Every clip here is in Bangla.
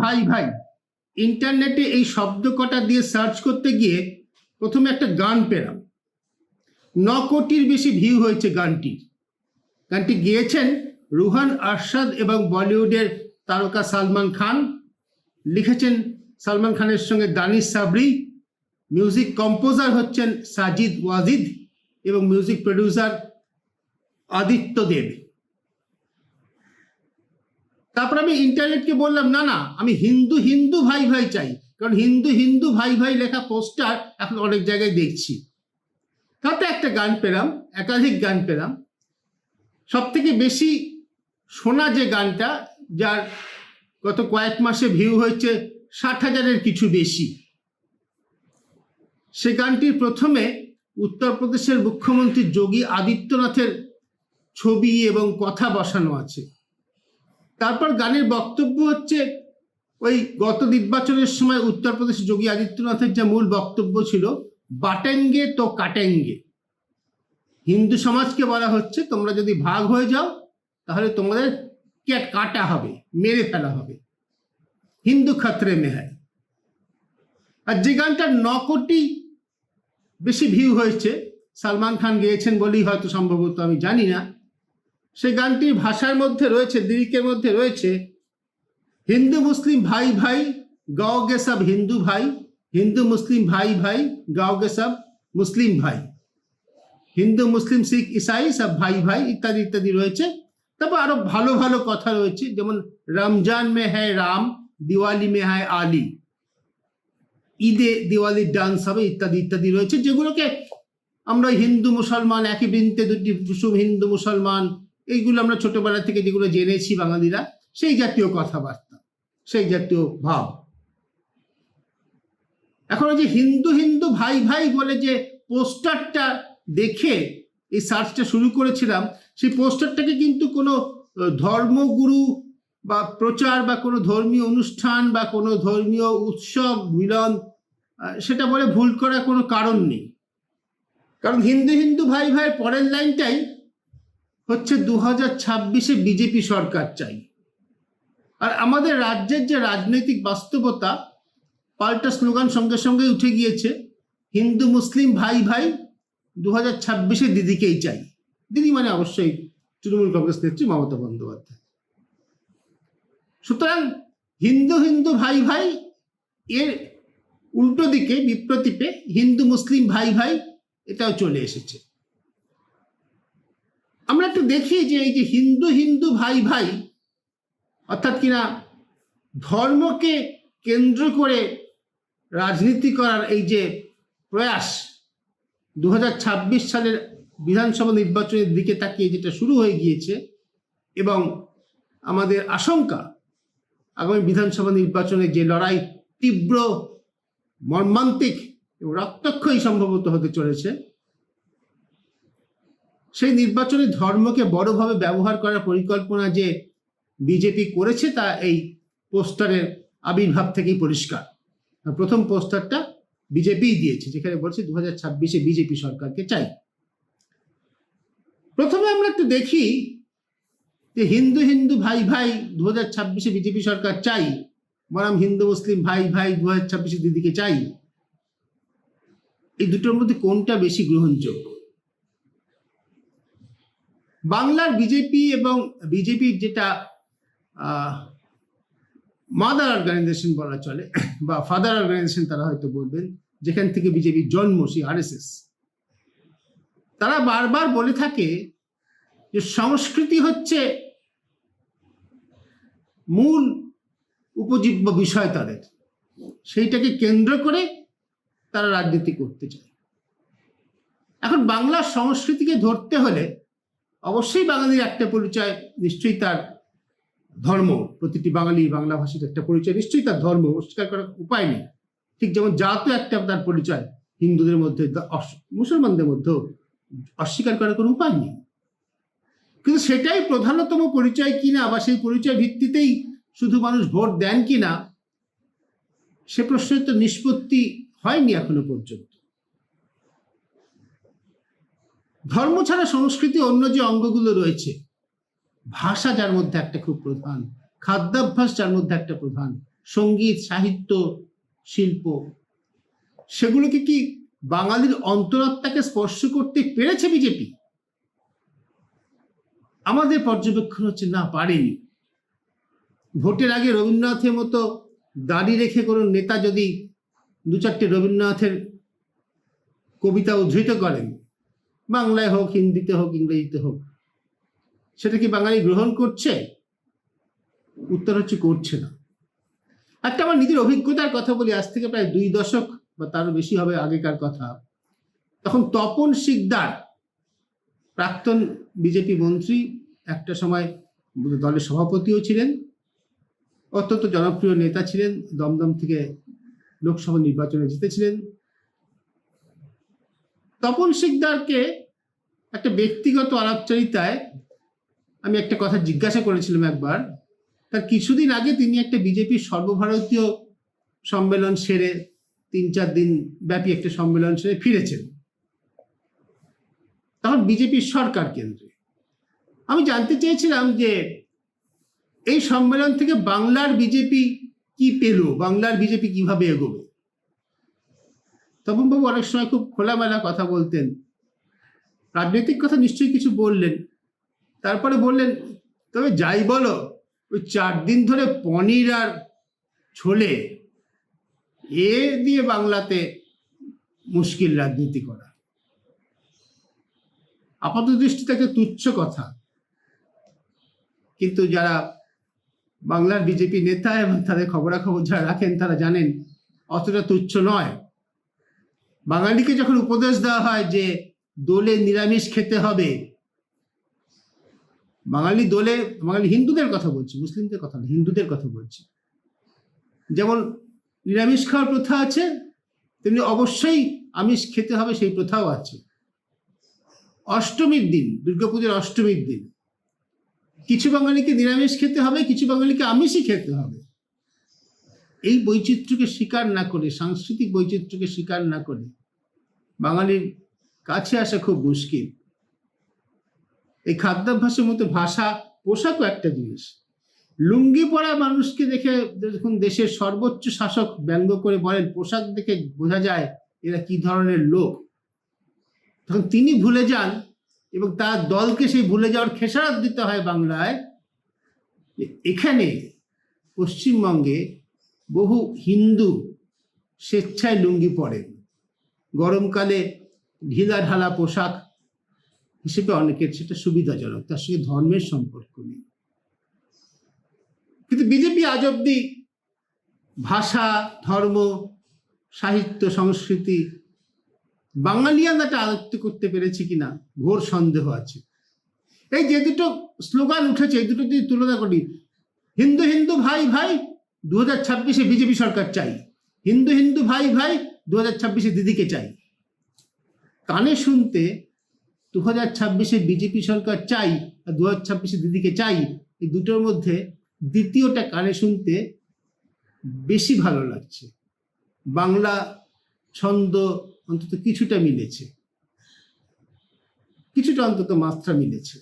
ভাই ভাই, ইন্টারনেটে এই শব্দ কটা দিয়ে সার্চ করতে গিয়ে প্রথমে একটা গান পেলাম। ন কোটির বেশি ভিউ হয়েছে গানটির। গানটি গেয়েছেন রুহান আরশাদ এবং বলিউডের তারকা সালমান খান। লিখেছেন সালমান খানের সঙ্গে দানিশ সাবরি। মিউজিক কম্পোজার হচ্ছেন সাজিদ ওয়াজিদ এবং মিউজিক প্রডিউসার আদিত্য দেব। তারপর আমি ইন্টারনেটকে বললাম, না না, আমি হিন্দু হিন্দু ভাই ভাই চাই। কারণ হিন্দু হিন্দু ভাই ভাই লেখা পোস্টার এখন অনেক জায়গায় দেখছি। তাতে একটা গান পেলাম, একাধিক গান পেলাম। সব থেকে বেশি শোনা যে গানটা, যার গত কয়েক মাসে ভিউ হয়েছে ষাট হাজারের কিছু বেশি। সে গানটির প্রথমে উত্তরপ্রদেশের মুখ্যমন্ত্রী যোগী আদিত্যনাথের ছবি এবং কথা বসানো আছে। তারপর গানের বক্তব্য হচ্ছে, ওই গত নির্বাচনের সময় উত্তরপ্রদেশ যোগী আদিত্যনাথের যে মূল বক্তব্য ছিল, বাটেঙ্গে তো কাটেঙ্গে। হিন্দু সমাজকে বলা হচ্ছে, তোমরা যদি ভাগ হয়ে যাও, তাহলে তোমাদের ক্যাট কাটা হবে, মেরে ফেলা হবে। হিন্দু খাতরে মেহায় আর যে গানটা ন কোটি বেশি ভিউ হয়েছে, সালমান খান গেয়েছেন বলেই হয়তো সম্ভবত, আমি জানি না। সে গানটির ভাষার মধ্যে রয়েছে লিরিকের মধ্যে রয়েছে, হিন্দু মুসলিম ভাই ভাই গাওগে সব হিন্দু ভাই, হিন্দু মুসলিম ভাই ভাই গাওগে সব মুসলিম ভাই, হিন্দু মুসলিম শিখ ইসাই সব ভাই ভাই ইত্যাদি ইত্যাদি রয়েছে। তারপর আরও ভালো ভালো কথা রয়েছে, যেমন রমজান মে হ্যায় রাম, দিওয়ালি মে হ্যায় আলী, ঈদে দিওয়ালির ডান্স হবে ইত্যাদি ইত্যাদি রয়েছে, যেগুলোকে আমরা হিন্দু মুসলমান, একই বৃন্তে দুটি হিন্দু মুসলমান এইগুলো আমরা ছোটবেলা থেকে যেগুলো জেনেছি বাঙালিরা, সেই জাতীয় কথাবার্তা, সেই জাতীয় ভাব। এখন যে হিন্দু হিন্দু ভাই ভাই বলে যে পোস্টারটা দেখে এই সার্চটা শুরু করেছিলাম, সেই পোস্টারটাকে কিন্তু কোনো ধর্মগুরু বা প্রচার বা কোনো ধর্মীয় অনুষ্ঠান বা কোনো ধর্মীয় উৎসব, মিলন সেটা বলে ভুল করার কোনো কারণ নেই। কারণ হিন্দু হিন্দু ভাই ভাইয়ের পরের লাইনটাই হচ্ছে দু হাজার ছাব্বিশে বিজেপি সরকার চাই। আর আমাদের রাজ্যের যে রাজনৈতিক বাস্তবতা, পাল্টা স্লোগান সঙ্গে সঙ্গে উঠে গিয়েছে, হিন্দু, মুসলিম, ভাই ভাই, দু হাজার ছাব্বিশে দিদিকেই চাই। দিদি মানে অবশ্যই তৃণমূল কংগ্রেস নেত্রী মমতা বন্দ্যোপাধ্যায়। সুতরাং হিন্দু হিন্দু, ভাই ভাই, এর উল্টো দিকে, বিপ্রতীপে হিন্দু, মুসলিম, ভাই ভাই, এটাও চলে এসেছে। আমরা একটু দেখি যে এই যে হিন্দু হিন্দু ভাই ভাই, অর্থাৎ কিনা ধর্মকে কেন্দ্র করে রাজনীতি করার এই যে প্রয়াস দু হাজার ছাব্বিশ সালের বিধানসভা নির্বাচনের দিকে তাকিয়ে যেটা শুরু হয়ে গিয়েছে এবং আমাদের আশঙ্কা আগামী বিধানসভা নির্বাচনে যে লড়াই তীব্র মর্মান্তিক এবং রক্তক্ষয়ী সম্ভবত হতে চলেছে সেই নির্বাচনে ধর্মকে বড়ভাবে ব্যবহার করার পরিকল্পনা যে বিজেপি করেছে তা এই পোস্টারের আবির্ভাব থেকেই পরিষ্কার। প্রথম পোস্টারটা বিজেপিই দিয়েছে, যেখানে বলছে দু হাজার ছাব্বিশে বিজেপি সরকারকে চাই। প্রথমে আমরা একটু দেখি যে হিন্দু হিন্দু ভাই ভাই দু হাজার ছাব্বিশে বিজেপি সরকার চাই, বনাম হিন্দু মুসলিম ভাই ভাই দু হাজার ছাব্বিশে দিদিকে চাই। এই দুটোর মধ্যে কোনটা বেশি গ্রহণযোগ্য? বাংলার বিজেপি এবং বিজেপির যেটা মাদার অর্গানাইজেশন বলা চলে, বা ফাদার অর্গানাইজেশন তারা হয়তো বলবেন, যেখান থেকে বিজেপির জন্ম, সেই আরএসএস তারা বারবার বলে থাকে যে সংস্কৃতি হচ্ছে মূল উপজীব্য বিষয় তাদের। সেইটাকে কেন্দ্র করে তারা রাজনীতি করতে চায়। এখন বাংলার সংস্কৃতিকে ধরতে হলে অবশ্যই বাঙালির একটা পরিচয়, নিশ্চয়ই তার ধর্ম, প্রতিটি বাঙালি বাংলা ভাষীর একটা পরিচয়, নিশ্চয়ই তার ধর্ম, অস্বীকার করার উপায় নেই। ঠিক যেমন জাতও একটা তার পরিচয়, হিন্দুদের মধ্যে মুসলমানদের মধ্যেও অস্বীকার করার কোনো উপায় নেই। কিন্তু সেটাই প্রধানতম পরিচয় কিনা বা সেই পরিচয় ভিত্তিতেই শুধু মানুষ ভোট দেন কিনা সে প্রশ্নের তো নিষ্পত্তি হয়নি এখনও পর্যন্ত। ধর্ম ছাড়া সংস্কৃতি অন্য যে অঙ্গগুলো রয়েছে, ভাষা যার মধ্যে একটা খুব প্রধান, খাদ্যাভ্যাস যার মধ্যে একটা প্রধান, সংগীত, সাহিত্য, শিল্প, সেগুলোকে কি বাঙালির অন্তরাত্মাকে স্পর্শ করতে পেরেছে বিজেপি? আমাদের পর্যবেক্ষণ হচ্ছে না, পারেনি। ভোটের আগে রবীন্দ্রনাথের মতো দাড়ি রেখে কোনো নেতা যদি দু চারটে রবীন্দ্রনাথের কবিতা উদ্ধৃত করেন বাংলায় হোক, হিন্দিতে হোক, ইংরেজিতে হোক। সেটা কি বাঙালি গ্রহণ করছে? উত্তর হচ্ছে করছে না। একটা আমার নিজের অভিজ্ঞতার কথা বলি, আজ থেকে প্রায় দুই দশক বা তারও বেশি হবে আগেকার কথা। তখন তপন শিকদার, প্রাক্তন বিজেপি মন্ত্রী, একটা সময় দলের সভাপতিও ছিলেন, অত্যন্ত জনপ্রিয় নেতা ছিলেন, দমদম থেকে লোকসভা নির্বাচনে জিতেছিলেন। তপন শিকদারকে একটা ব্যক্তিগত আলাপচারিতায় আমি একটা কথা জিজ্ঞাসা করেছিলাম একবার। তার কিছুদিন আগে তিনি একটা বিজেপির সর্বভারতীয় সম্মেলন সেরে তিন চার দিন ব্যাপী একটা সম্মেলন সেরে ফিরেছেন। তখন বিজেপির সরকার কেন্দ্রে। আমি জানতে চেয়েছিলাম যে এই সম্মেলন থেকে বাংলার বিজেপি কি পেল? বাংলার বিজেপি কীভাবে এগোবে? তপনবাবু অনেক সময় খুব খোলামেলা কথা বলতেন। রাজনৈতিক কথা নিশ্চয়ই কিছু বললেন। তারপরে বললেন, তবে যাই বলো, ওই চার দিন ধরে পনির আর ছোলে, এ দিয়ে বাংলাতে মুশকিল রাজনীতি করা। আপাত দৃষ্টিতে একটা তুচ্ছ কথা। কিন্তু যারা বাংলার বিজেপি নেতা এবং তাদের খবরাখবর যারা রাখেন, তারা জানেন, অতটা তুচ্ছ নয়। বাঙালিকে যখন উপদেশ দেওয়া হয় যে দোলে নিরামিষ খেতে হবে, বাঙালি দোলে, বাঙালি হিন্দুদের কথা বলছি, মুসলিমদের কথা না, হিন্দুদের কথা বলছি। যেমন নিরামিষ খাওয়ার প্রথা আছে, তেমনি অবশ্যই আমিষ খেতে হবে সেই প্রথাও আছে। অষ্টমীর দিন দুর্গাপুজোর অষ্টমীর দিন। কিছু বাঙালিকে নিরামিষ খেতে হবে, কিছু বাঙালিকে আমিষই খেতে হবে। এই বৈচিত্র্যকে স্বীকার না করে, সাংস্কৃতিক বৈচিত্র্যকে স্বীকার না করে বাঙালির কাছে আসা খুব মুশকিল। এই খাদ্যাভ্যাসের মতো ভাষা পোশাকও একটা জিনিস। লুঙ্গি পরা মানুষকে দেখে যখন দেশের সর্বোচ্চ শাসক ব্যঙ্গ করে বলেন, পোশাক দেখে বোঝা যায় এরা কি ধরনের লোক। তখন তিনি ভুলে যান এবং তার দলকে সেই ভুলে যাওয়ার খেসারত দিতে হয় বাংলায় এখানে পশ্চিমবঙ্গে বহু হিন্দু স্বেচ্ছায় লুঙ্গি পরেন গরমকালে ঢিলা ঢালা পোশাক হিসেবে অনেকের সেটা সুবিধাজনক, তার সঙ্গে ধর্মের সম্পর্ক নেই। কিন্তু বিজেপি আজ অব্দি ভাষা, ধর্ম, সাহিত্য, সংস্কৃতি বাঙালিয়ানাটা আয়ত্ত করতে পেরেছে কিনা ঘোর সন্দেহ আছে। এই যে দুটো স্লোগান উঠেছে, এই দুটো যদি তুলনা করি, হিন্দু হিন্দু ভাই ভাই দু হাজার ছাব্বিশে বিজেপি সরকার চাই। হিন্দু হিন্দু ভাই ভাই দু হাজার ছাব্বিশে দিদিকে চাই। কানে শুনতে দু হাজার ছাব্বিশে বিজেপি সরকার চাই আর দু হাজার ছাব্বিশে দিদিকে চাই, এই দুটোর মধ্যে দ্বিতীয়টা কানে শুনতে বেশি ভালো লাগছে। বাংলা ছন্দ অন্তত কিছুটা মিলেছে। কিছুটা অন্তত মাত্রা মিলেছে।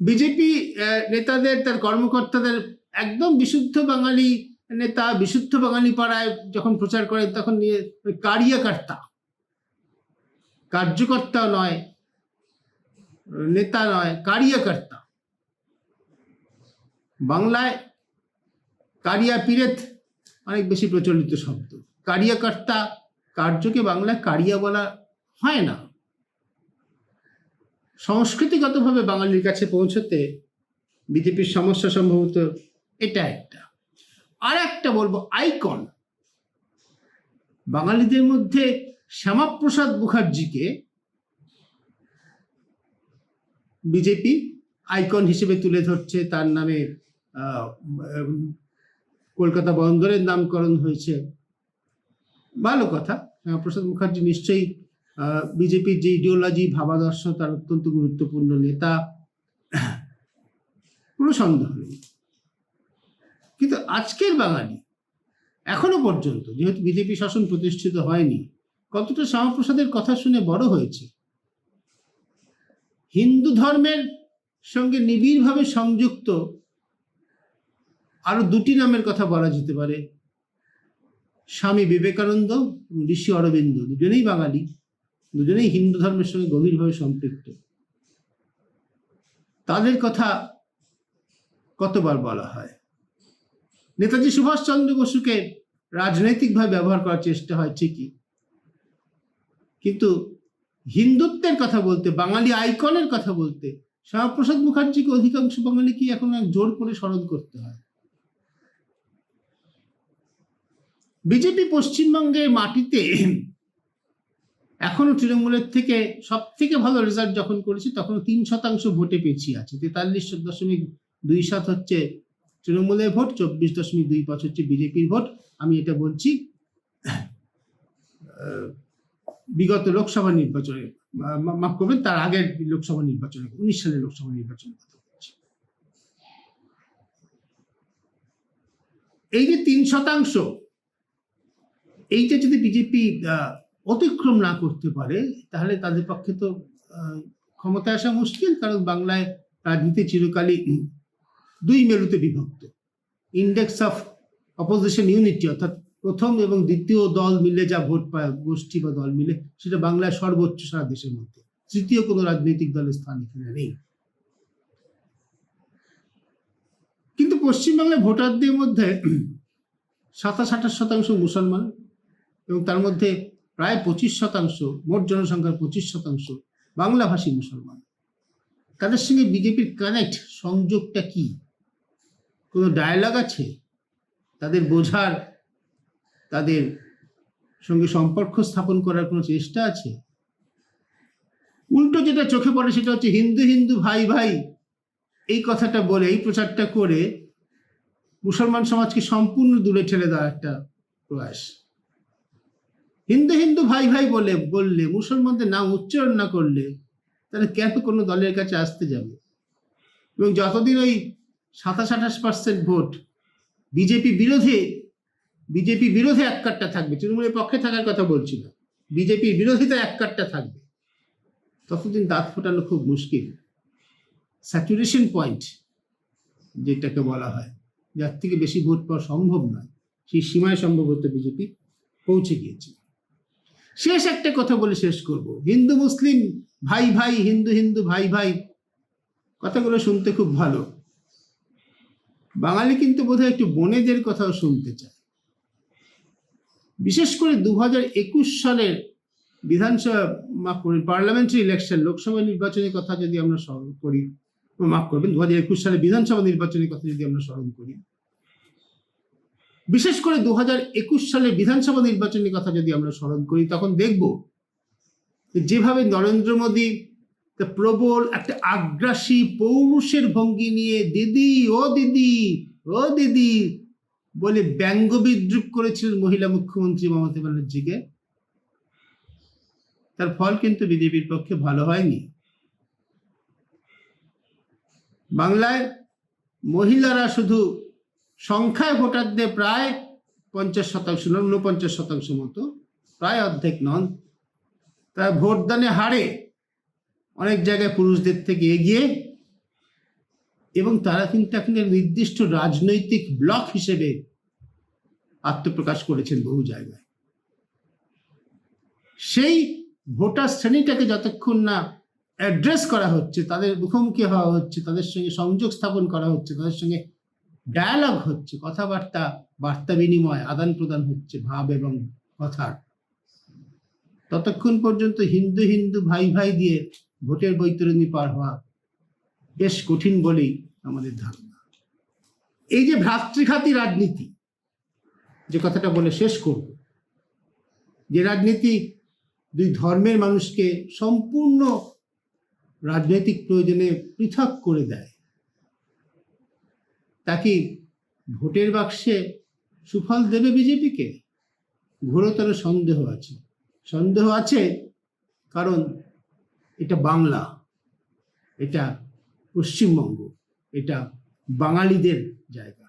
বিজেপি নেতাদের, তার কর্মকর্তাদের একদম বিশুদ্ধ বাঙালি নেতা, বিশুদ্ধ বাঙালি পাড়ায় যখন প্রচার করে, তখন নিয়ে কারিয়াকর্তা। কার্যকর্তা নয়, নেতা নয়, কারিয়াকর্তা। বাংলায় কারিয়া পিরেত অনেক বেশি প্রচলিত শব্দ। কারিয়াকর্তা কার্যকে বাংলায় কারিয়া বলা হয় না। সংস্কৃতিগতভাবে বাঙালির কাছে পৌঁছতে বিজেপির সমস্যা সম্ভবত এটা একটা। আর একটা বলব আইকন বাঙালিদের মধ্যে শ্যামাপ্রসাদ মুখার্জিকে বিজেপি আইকন হিসেবে তুলে ধরছে। তার নামে কলকাতা বন্দরের নামকরণ হয়েছে। ভালো কথা, শ্যামাপ্রসাদ মুখার্জি নিশ্চয়ই বিজেপির যে ইডিওলজি ভাবাদর্শ তার অত্যন্ত গুরুত্বপূর্ণ নেতা, কোনো সন্দেহ নেই। কিন্তু আজকের বাঙালি, এখনও পর্যন্ত, যেহেতু বিজেপি শাসন প্রতিষ্ঠিত হয়নি, কতটা শ্যামাপ্রসাদের কথা শুনে বড় হয়েছে। হিন্দু ধর্মের সঙ্গে নিবিড়ভাবে সংযুক্ত, আরও দুটি নামের কথা বলা যেতে পারে। স্বামী বিবেকানন্দ ঋষি অরবিন্দ, দুজনেই বাঙালি। দুজনেই হিন্দু ধর্মের সঙ্গে গভীরভাবে সম্পৃক্ত। তাদের কথা কতবার বলা হয়? নেতাজি সুভাষচন্দ্র বসুকে রাজনৈতিকভাবে ব্যবহার করার চেষ্টা হয় ঠিকই। কিন্তু হিন্দুত্বের কথা বলতে, বাঙালি আইকনের কথা বলতে, শ্যামাপ্রসাদ মুখার্জিকে অধিকাংশ বাঙালি কি এখন এক জোর করে স্মরণ করতে হয়? বিজেপি পশ্চিমবঙ্গের মাটিতে এখনও তৃণমূলের থেকে সব থেকে ভালো রেজাল্ট যখন করেছি তখন তিন শতাংশ ভোটে পিছিয়ে আছে। তেতাল্লিশ দশমিক দুই সাত হচ্ছে তৃণমূলের ভোট, চব্বিশ দশমিক দুই পাঁচ হচ্ছে বিজেপির ভোট। আমি এটা বলছি বিগত লোকসভা নির্বাচনে মাফ করবেন, তার আগের লোকসভা নির্বাচনে, উনিশ সালের লোকসভা নির্বাচনের কথা বলছি এই যে তিন শতাংশ, এইটা যদি বিজেপি অতিক্রম না করতে পারে, তাহলে তাদের পক্ষে তো ক্ষমতায় আসা মুশকিল, কারণ বাংলায় রাজনীতি চিরকালই দুই মেরুতে বিভক্ত। ইন্ডেক্স অফ অপোজিশন ইউনিটি অর্থাৎ প্রথম এবং দ্বিতীয় দল মিলে যা ভোট পায়, গোষ্ঠী বা দল মিলে, সেটা বাংলায় সর্বোচ্চ সারা দেশের মধ্যে। তৃতীয় কোনো রাজনৈতিক দলের স্থান এখানে নেই। কিন্তু পশ্চিমবাংলার ভোটারদের মধ্যে সাতাশ আঠাশ শতাংশ মুসলমান এবং তার মধ্যে প্রায় পঁচিশ শতাংশ, মোট জনসংখ্যার পঁচিশ শতাংশ বাংলাভাষী মুসলমান। তাদের সঙ্গে বিজেপির কানেক্ট সংযোগটা কি? কোনো ডায়ালগ আছে? তাদের বোঝার, তাদের সঙ্গে সম্পর্ক স্থাপন করার কোনো চেষ্টা আছে? উল্টো যেটা চোখে পড়ে সেটা হচ্ছে হিন্দু হিন্দু ভাই ভাই, এই কথাটা বলে, এই প্রচারটা করে মুসলমান সমাজকে সম্পূর্ণ দূরে ঠেলে দেওয়ার একটা প্রয়াস। হিন্দু হিন্দু ভাই ভাই বলে, বললে, মুসলমানদের নাম উচ্চারণ না করলে, তাহলে কেন কোনো দলের কাছে আসতে যাবে? এবং যতদিন ওই সাতাশ আঠাশ পার্সেন্ট ভোট, বিজেপি বিরোধী বিজেপি বিরোধী এক কাটটা থাকবে, তৃণমূলের পক্ষে থাকার কথা বলছি না, বিজেপির বিরোধিতা এক কাটটা থাকবে। ততদিন দাঁত ফোটানো খুব মুশকিল। স্যাচুরেশন পয়েন্ট, যেটাকে বলা হয়, যার থেকে বেশি ভোট পাওয়া সম্ভব নয়, সেই সীমায় সম্ভবত বিজেপি পৌঁছে গিয়েছে। শেষ একটা কথা বলে শেষ করব। হিন্দু, মুসলিম, ভাই ভাই, হিন্দু হিন্দু, ভাই ভাই, কথাগুলো শুনতে খুব ভালো। বাঙালি কিন্তু বোধহয় একটু বনেদের কথাও শুনতে চায়। বিশেষ করে দু হাজার একুশ সালের বিধানসভা মাফ পার্লামেন্টারি ইলেকশন, লোকসভা নির্বাচনের কথা যদি আমরা স্মরণ করি, মাফ করবেন দু হাজার একুশ সালে বিধানসভা নির্বাচনের কথা যদি আমরা স্মরণ করি বিশেষ করে দু একুশ সালে বিধানসভা নির্বাচনের কথা যদি আমরা স্মরণ করি, তখন দেখব যেভাবে নরেন্দ্র মোদী প্রবল, একটা আগ্রাসী পৌরুষের ভঙ্গি নিয়ে দিদি, ও দিদি ও দিদি বলে ব্যঙ্গ বিদ্রুপ করেছিলেন মহিলা মুখ্যমন্ত্রী মমতা ব্যানার্জিকে। তার ফল কিন্তু বিজেপির পক্ষে ভালো হয়নি। বাংলায় মহিলারা শুধু সংখ্যায় ভোটারদের প্রায় পঞ্চাশ শতাংশ ঊনপঞ্চাশ শতাংশ মতো, প্রায় অর্ধেক নন। তার ভোটদানে হারে অনেক জায়গায় পুরুষদের থেকে এগিয়ে এবং তারা কিন্তু এখন নির্দিষ্ট রাজনৈতিক ব্লক হিসেবে আত্মপ্রকাশ করেছেন বহু জায়গায়। সেই ভোটার শ্রেণীটাকে যতক্ষণ না অ্যাড্রেস করা হচ্ছে, তাদের মুখোমুখি হওয়া হচ্ছে, তাদের সঙ্গে সংযোগ স্থাপন করা হচ্ছে, তাদের সঙ্গে ডায়ালগ হচ্ছে, কথাবার্তা, বার্তা বিনিময়, আদান প্রদান হচ্ছে, ভাব এবং কথার। ততক্ষণ পর্যন্ত হিন্দু হিন্দু ভাই ভাই দিয়ে ভোটের বৈতরণী পার হওয়া বেশ কঠিন বলেই আমাদের ধারণা। এই যে ভ্রাতৃঘাতী রাজনীতি, যে কথাটা বলে শেষ করব। যে রাজনীতি দুই ধর্মের মানুষকে সম্পূর্ণ রাজনৈতিক প্রয়োজনে পৃথক করে দেয়। তা কি ভোটের বাক্সে সুফল দেবে বিজেপিকে? ঘোরতর সন্দেহ আছে। সন্দেহ আছে কারণ এটা বাংলা, এটা পশ্চিমবঙ্গ, এটা বাঙালিদের জায়গা।